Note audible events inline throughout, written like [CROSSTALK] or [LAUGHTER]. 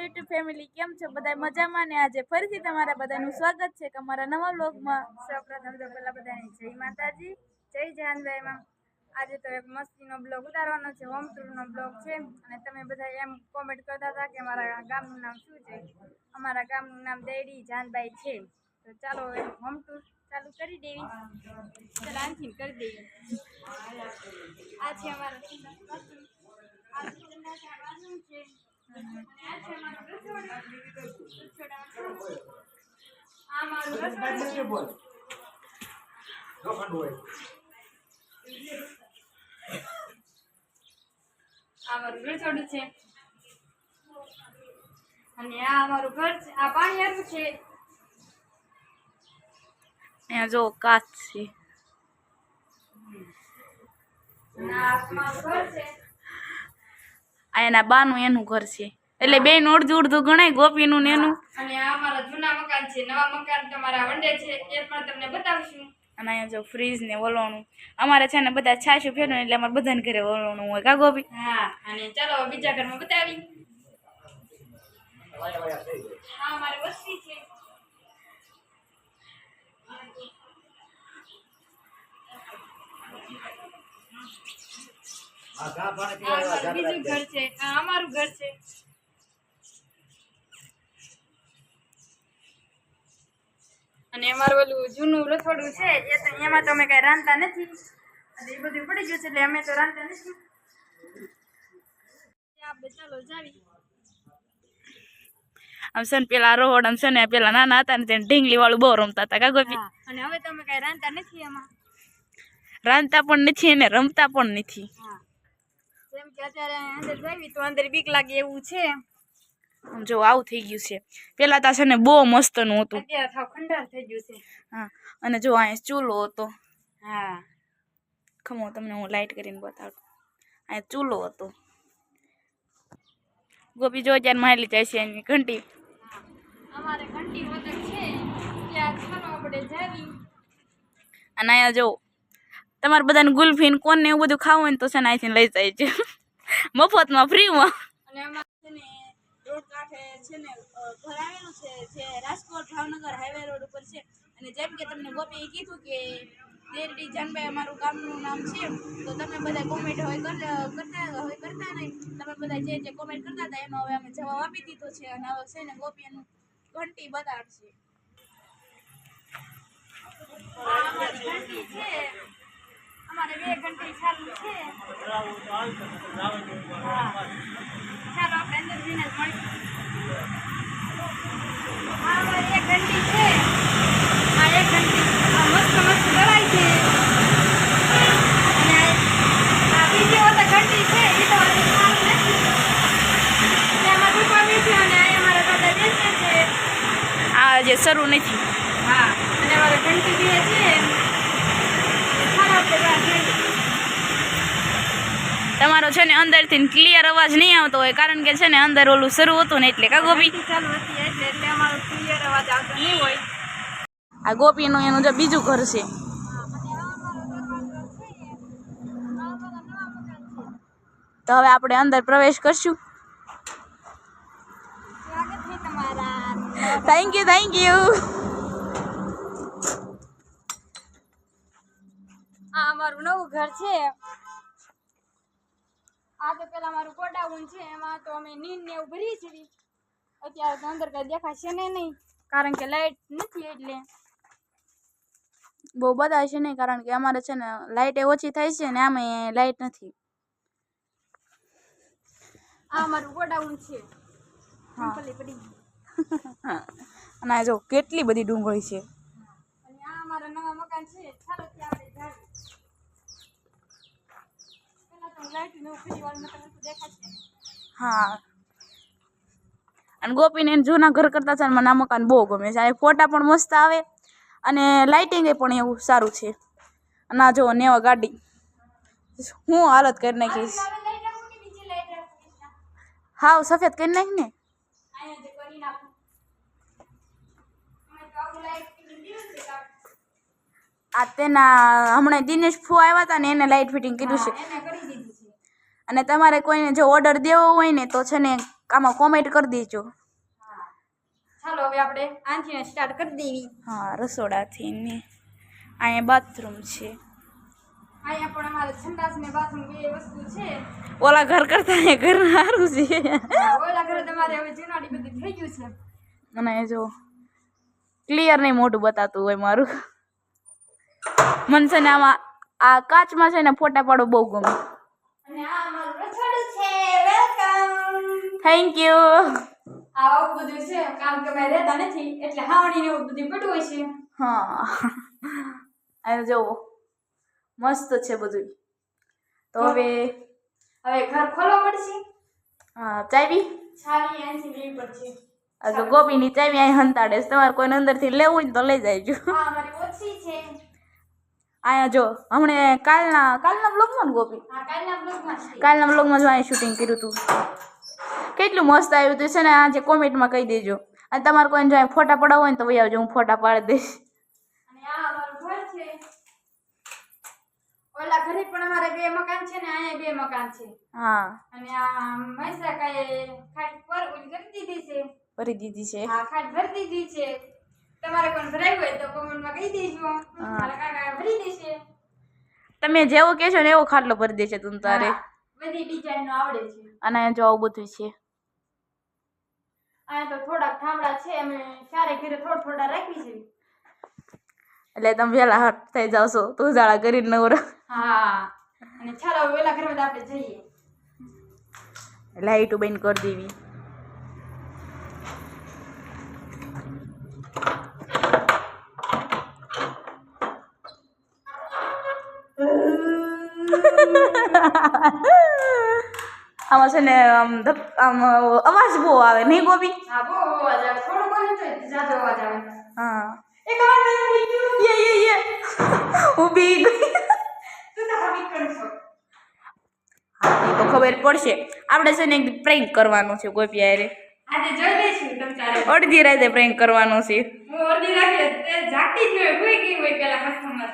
YouTube family કેમ છો? બધા મજામાં ને આજે ફરીથી તમારા બધાનું સ્વાગત છે અમારા નવા બ્લોગમાં સૌપ્રથમ તો પહેલા બધાને જય માતાજી, જય જાનભાઈમાં આજે તો એક મસ્તીનો બ્લોગ ઉતારવાનો છે, હોમ ટૂરનો બ્લોગ છે. અને તમે બધા એમ કોમેન્ટ કરતા હતા કે અમારા ગામનું નામ શું છે? અમારા ગામનું નામ દેડી જાનભાઈ છે. તો ચાલો હોમ ટૂર ચાલુ કરી દેવી. ચાલો આનથી કરી દેવી આ છે અમારા આ સુંદર છે, આ બાથરૂમ છે અને આ છે અમારું રસોડું. છે અને આ અમારું ઘર છે આ પાણી હારું છે અહીંયા જો કાચ છે અને મારું ઘર છે આ એના બાનું એનું ઘર છે એટલે બેન અડધું અડધું ગણાય ગોપીનું ને એનું. અને આ અમારા જૂના મકાન છે નવા મકાન તમારા વંડે છે એ પણ તમને બતાવશું. અને અહીંયા જો ફ્રીજ ને વલોણું. અમારે છે ને બધા છાશું ફેરવું એટલે અમારે બધાને ઘરે વલોણું હોય કા ગોપી? હા અને ચાલો બીજા ઘરમાં બતાવી. આ અમારી વસ્તી છે. બીજું ઘર છે. અમારું ઘર છે. અને અમારું ઓલું જૂનું રસોડું છે એ તો એમાં તો અમે કઈ રાંધતા નથી. અને એ બધું પડી ગયું છે એટલે અમે તો રાંધતા નથી. આપણે ચાલો જાવી. આમ છે ને પેલા રોડ આમ છે ને પેલા નાના હતા ને તેને ઢીંગલી વાળું બહુ રમતા હતા કા ગોપી? અને હવે તો અમે કઈ રાંધતા નથી એમાં. રાંધતા પણ નથી અને રમતા પણ નથી. જેમ કે અત્યારે અંદર જાવી તો અંદર બીક લાગે એવું છે. જો આવું થઈ ગયું છે. પેલા તા છે ને બહુ મસ્તનું હતું. થઈ ગયું છે. હા અને જો અહીંયા ચૂલો હતો. હા. ખમો તમને હું લાઈટ કરીને બતાડું અહીંયા ચૂલો હતો. ગોપી જો ત્યારે મારી જાય છે એની ઘંટી. અમારે ઘંટી વગર છે. ત્યાં આપણે જાવી. અને અહીંયા જો તમારે બધાને ગુલ્ફીન કોને એવું બધું ખાવું હોય ને તો છે ને અહીંથી લઈ જાય છે મફતમાં ફ્રીમાં અને અમારે છે ને ઘર આવેલું છે જે રાજકોટ ભાવનગર હાઈવે રોડ ઉપર છે. અને જેમ કે તમને ગોપીએ કીધું કે દેરડી જાનભાઈ અમારું ગામનું નામ છે તો તમે બધા કોમેન્ટ હોય કરતા હોય કરતા નહીં. તમે બધા જે જે કોમેન્ટ કરતા હતા એનો હવે અમે જવાબ આપી દીધો છે. અને હવે છે ને ગોપી એનું ઘંટી બતાડશે. ઘંટી છે. અમારે બે ઘંટી ચાલુ છે. ચાલો આપણે અંદર જઈને મળીશું. જે શરૂ નથી. હા અને અમારે ઘંટી બી છે ચાલો આપણે બહાર જઈએ તમારો છે ને અંદરથી ક્લિયર અવાજ નહીં આવતો હોય કારણ કે છે ને અંદર ઓલું શરૂ હતું ને એટલે કા ગોપી? ઘંટી ચાલુ હતી એટલે એટલે ક્લિયર અવાજ આવતો નહીં હોય. આ ગોપીનું એનું જો બીજું ઘર છે. તો હવે આપણે અંદર પ્રવેશ કરશું. તમારા થેન્ક યુ થેન્ક યુ આ અમારું નવું ઘર છે. આ તો પેલા મારું ગોડાઉન છે એમાં તો અમે નીંદ ને એવું ભરી છીએ. અત્યારે તો અંદર કઈ દેખાશે ને નહીં કારણ કે લાઈટ નથી એટલે. બહુ બધા છે નહીં કારણ કે અમારે છે ને લાઇટ એ ઓછી થાય છે ને આમે લાઇટ નથી. આ અમારું ગોડાઉન છે. હા. સિમ્પલી પડી અને આ જો કેટલી બધી ડુંગળી છે. અને આ અમારા નવા મકાન છે ચાલો ત્યાં આપણે જાઈએ પેલા તો લાઈટ ને એવું ફરી વાર મતલબ દેખાશે નહીં. હા. અને ગોપીને જૂના ઘર કરતા છે મને આ મકાન બહુ ગમે છે. અને ફોટા પણ મસ્ત આવે અને લાઇટિંગ પણ એવું સારું છે. અને આ જો નેવા ગાડી. હું હાલત કરી નાખીશ? હાવ સફેદ કરી નાખ ને? આ તેના હમણાં દિનેશ ફુ આવ્યા હતા ને એને લાઇટ ફિટિંગ કર્યું હા, દીધું. છે અને તમારે કોઈને જો ઓર્ડર દેવો હોય ને તો છે ને આમાં કોમેન્ટ કરી દેજો. ચાલો હવે આપણે આથી સ્ટાર્ટ કરી દેવી. હા રસોડાથી ને. અહીંયા બાથરૂમ છે. અહીંયા પણ અમારે સંડાસ ને બાથરૂમ બે વસ્તુ છે. ઓલા ઘર કરતા એ ઘર સારું છે. ઓલા ઘરે તમારે હવે જૂનાડી બધી થઈ ગયું છે. અને જો ક્લિયર નહીં મોઢું બતાતું હોય મારું. મને છે ને આમાં આ કાચમાં છે ને ફોટા પાડો બહુ ગમે. અને આ અમારું રસોડું છે વેલકમ થેન્ક યુ આવું બધું છે કામ કે મેં રહેતા નથી એટલે હાવણી એવું બધું પડ્યું હોય છે. હા. અને જો મસ્ત છે બધું તો હવે હવે ઘર ખોલવો પડશે? હા ચાવી? ચાવી અહીંથી લેવી પડશે. આ ગોપીની ચાવી અહીં હંતાડે. તમારે કોઈને અંદરથી લેવું ને તો લઈ જાયજો. આ અમારી ઓછી છે. અહીંયા જો હમણે કાલના કાલના બ્લોગમાં ગોપી? કાલના બ્લોગમાં કાલના બ્લોગમાં જો અહીં શૂટિંગ કર્યું હતું. કેટલું મસ્ત આવ્યું હતું છે ને આજે કોમેન્ટમાં કહી દેજો. અને તમારે કોઈને જો ફોટા પડાવો હોય ને તો ભાઈ આવજો હું ફોટા પાડી દઈશ. અને આ અમારું ઘર છે. ઓલા ઘરે પણ અમારે બે મકાન છે ને અહીંયા બે મકાન છે. હા. અને આ મૈસાકાએ ખાટ પર ઓલી કરી દીધી છે. ભરી દીધી છે. આ ખાટ ભરી દીધી છે. તમારે પણ ભરાયું હોય તો કોમેન્ટમાં કહી દેજો. મારા કાકા ભરી દેશે. તમે જેવો કહેશો ને એવો ખાટલો ભરી દેશે તું તારે. બધી ડિઝાઇન નો આવડે છે. અને જો આવું બધું છે. અહીંયા તો થોડાક ઠામડા છે અમે ચારે ઘરે થોડા થોડા રાખી છે. એટલે તમે વેલા હટ થઈ જાવ છો તું જાળા કરીને નવરા હા અને ચાલો વેલા ઘરે આપણે જઈએ. લાઈટ બંધ કરી દેવી. [LAUGHS] [LAUGHS] આમાં છે ને આમ આમ અવાજ બહુ આવે. નહીં ગોપી? હા બહુ અવાજ આવે. થોડો કોઈ તો જાજો અવાજ આવે. હા. એક અવાજ યે યે યે ઊભી ગઈ. તું તો હવે હા તો ખબર પડશે. આપણે છે ને એક પ્રેન્ક કરવાનું છે ગોપી હારે. આજે જોઈ લઈશું તમ તારે. અડધી રાતે પ્રેન્ક કરવાનો છે. હું અડધી રાતે જાગતી જ હોય કોઈ ગઈ હોય પેલા કસ્ટમર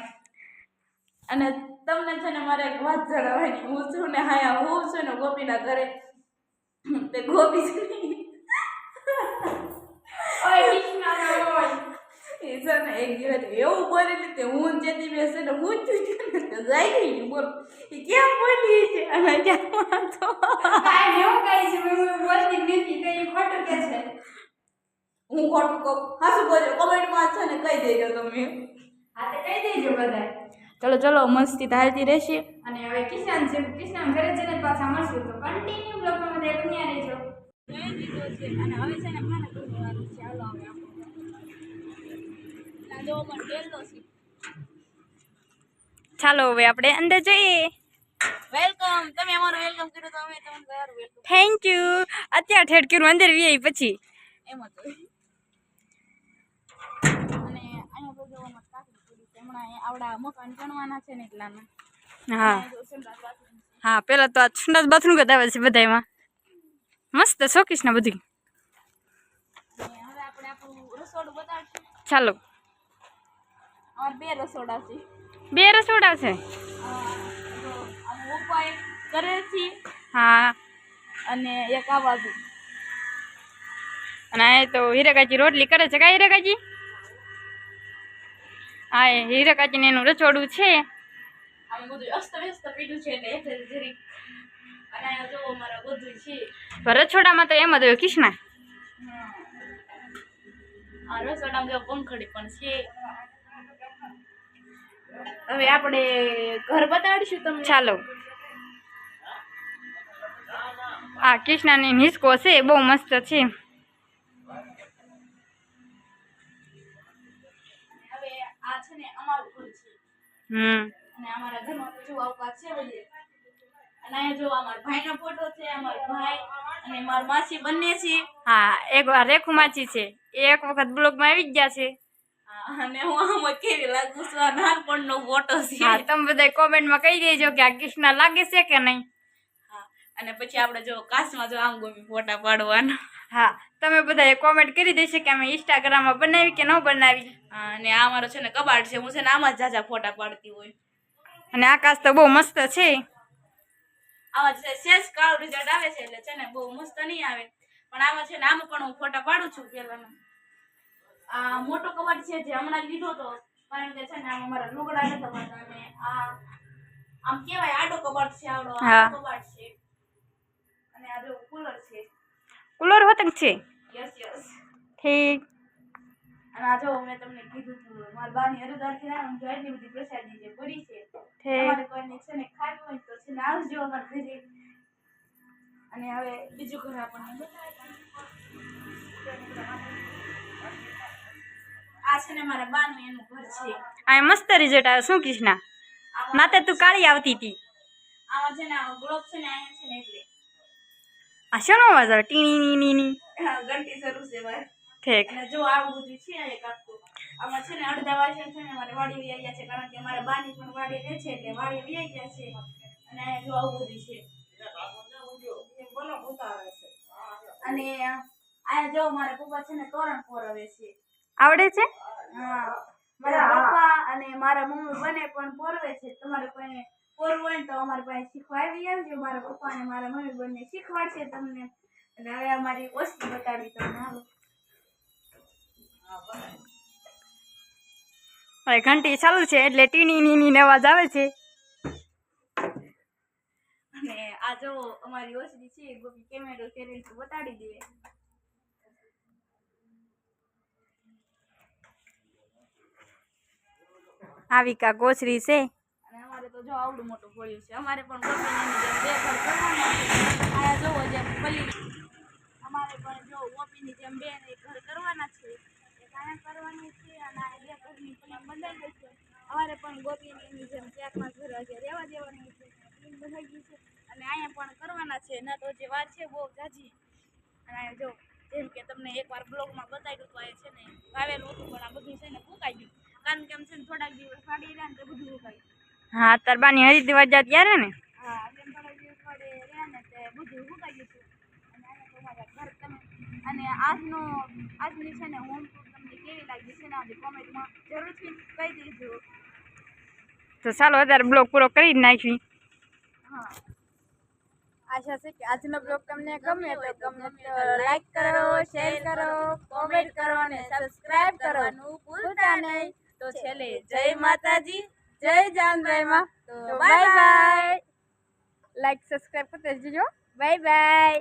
અને તમને છે ને મારે એક વાત જણાવવાની. હું છું ને હાયા હું છું ને ગોપીના ઘરે. તે ગોપી છે ને એક દિવસ એવું બોલેલી તે હું જેથી છે ને હું છું ને તો જાય ગઈ. બોલ એ કેમ બોલી છે? અને ક્યાં વાંધો? કાંઈ એવું કાંઈ છે હું બોલતી નથી તો એ ખોટું કે છે. હું ખોટું કહું. હાસું બોલજો કોમેન્ટમાં છે ને કહી દેજો તમે. હા તો કહી દેજો બધાય. ચલો ચલો મસ્તી તો રહેશે. અને હવે કિશાન છે કિશાન ઘરે જઈને પાછા મળશું. તો કન્ટિન્યુ બ્લોગમાં બધા બન્યા રહેજો. અને હવે છે ને ખાના બનાવવાનું છે. હાલો હવે આપણે. ચાલો હવે આપણે અંદર જઈએ. વેલકમ. તમે અમારું વેલકમ કર્યું તો અમે તમને વેલકમ થેન્ક યુ અત્યારે ઠેઠ કર્યું અંદર વ્યાય પછી. એમ હતું અને અહીંયા તો જો અમારે કાકડી પડી છે હમણાં આવડા મકાન ચણવાના છે ને એટલાના. હા. પેલા તો આ સંડાસ બાથરૂમ બતાવે છે બધામાં મસ્ત શોખીશ ને બધી. ચાલો. બે રસોડા છે. બે રસોડા છે? કરે હા. અને એક આ બાજુ અને તો હીરાકાચી રોટલી કરે છે કા હીરાકાચી અહીંયા જો એનું રચોડું છે. પણ તો એમ જ હોય કિષ્ણા હવે આપણે ઘર બતાડીશું તમને? ચાલો. આ કૃષ્ણાની નિસ્કો છે બહુ મસ્ત છે. હમ. અને અમારા ઘરમાં તો જો અવકાશ છે બધી અને જો અમારા ભાઈનો ફોટો છે અમારો ભાઈ અને મારી માસી બંને છે. હા એક વાર રેખુ માચી છે. એ એક વખત બ્લોગમાં આવી ગયા છે. અને હું આમાં કેવી લાગુ છું આ નાનપણનો ફોટો છે. હા તમે બધા કોમેન્ટમાં કહી દેજો કે આ કૃષ્ણ લાગે છે કે નહીં. હા, અને પછી આપણે જો કાચમાં જો આમ ગોમી ફોટા પાડવાના. હા તમે બધા કોમેન્ટ કરી દેશે કે અમે ઇન્સ્ટાગ્રામમાં બનાવી કે ન બનાવી. અને આ અમારો છે ને કબાટ છે. હું છે ને આમાં જ જાજા ફોટા પાડતી હોય. અને આકાશ તો બહુ મસ્ત છે. આમાં છે શેષ કાળું રિઝલ્ટ આવે છે એટલે છે ને બહુ મસ્ત નહીં આવે. પણ આમાં છે ને આમાં પણ હું ફોટા પાડું છું પહેલાના. આ મોટો કબાટ છે જે હમણાં લીધો કારણ કે છે ને આમાં મારા લુગડા નતા પડતા અને આ આમ કેવાય આડો કબાટ છે આવડો. કબાટ છે. અને આ જો કુલર છે. કુલર છે. યસ યસ ઠીક. અને આ જો મેં તમને કીધું હતું મારા બાની અરદારથી ના જો એટલી બધી પ્રસાદી જે પડી છે તમારે કોઈને છે ને ખાવી હોય તો છે ને આવજો અમારા ઘરે. અને હવે બીજું ઘર આપણને આ છે ને મારા બાનું એનું ઘર છે. આ મસ્ત રિઝલ્ટ આવ્યો શું કૃષ્ણા નાતે તું કાળી આવતી હતી આમાં છે ને ગ્લોબ છે ને અહીંયા છે ને એટલે. આ શેનો અવાજ આવે? ટીણી ની ની હા, ભાઈ ઠીક. અને જો આ બધું છે એક આખું આમાં છે ને અડધા વાસણ છે ને મારે વાડી વી ગયા છે કારણ કે મારા બાની પણ વાડી રહે છે એટલે વાડી વી ગયા છે. અને જો આવું બધું છે. અને અહીંયા જો મારા પપ્પા છે ને તોરણ પોરવે છે. આવડે છે? હા. મારા પપ્પા અને મારા મમ્મી બંને પણ પોરવે છે. તમારે કોઈ પોરવું હોય તો અમારી પાસે શીખવા આવી આવજો. મારા પપ્પા અને મારા મમ્મી બંને શીખવાડશે તમને. અને હવે અમારી ઓછી બતાવી તમને. હાલો. હવે ઘંટી ચાલુ છે એટલે ટીની ની ની અવાજ આવે છે. અને આ જો અમારી ઓસડી છે ગોપી કેમેરો ફેરવી તો બતાડી દે. આવી કા ગોચરી છે. અને અમારે તો જો આવડું મોટું ફોડ્યું છે. અમારે પણ ગોપીની જેમ બે ઘર કરવાના છે. આયા જો જે પલી અમારે પણ જો ગોપીની જેમ બે ને ઘર કરવાના છે. અહીંયા કરવાની છે અને આ બે ઘરની પલંગ બંધાઈ ગઈ છે. અમારે પણ ગોપીની જેમ ક્યાંકમાં ઘર હજી રહેવા દેવાની છે. એમ બંધાઈ છે. અને અહીંયા પણ કરવાના છે. ના તો જે વાર છે બહુ જાજી. અને જો જેમ કે તમને એકવાર બ્લોગમાં બતાવ્યું તો આ છે ને વાવેલું હતું પણ આ બધું છે ને ફૂંકાઈ ગયું. કારણ કે આમ છે ને થોડાક દિવસ ફાડી રહ્યા ને તો બધું ફૂંકાઈ ગયું. હા તાર બાની હરી દેવા જા ત્યારે ને? હા બેન થોડા દિવસ રહ્યા ને તે બધું ફૂંકાઈ ગયું અને અહીંયા તમારા ઘર તમે અને આજનો આજની છે ને હોમ ટૂર તમને કેવી લાગી છે ને આપણી કોમેન્ટમાં જરૂરથી કહી દેજો તો ચાલો અત્યારે બ્લોગ પૂરો કરી જ નાખી. હા. આશા છે કે આજનો બ્લોગ તમને ગમે તો ગમે તો લાઈક કરો શેર કરો કોમેન્ટ કરો અને સબસ્ક્રાઇબ કરવાનું ભૂલતા નહીં. તો છેલ્લે જય માતાજી જય જાનભાઈમાં તો બાય બાય લાઈક સબસ્ક્રાઈબ કરતા જજો બાય બાય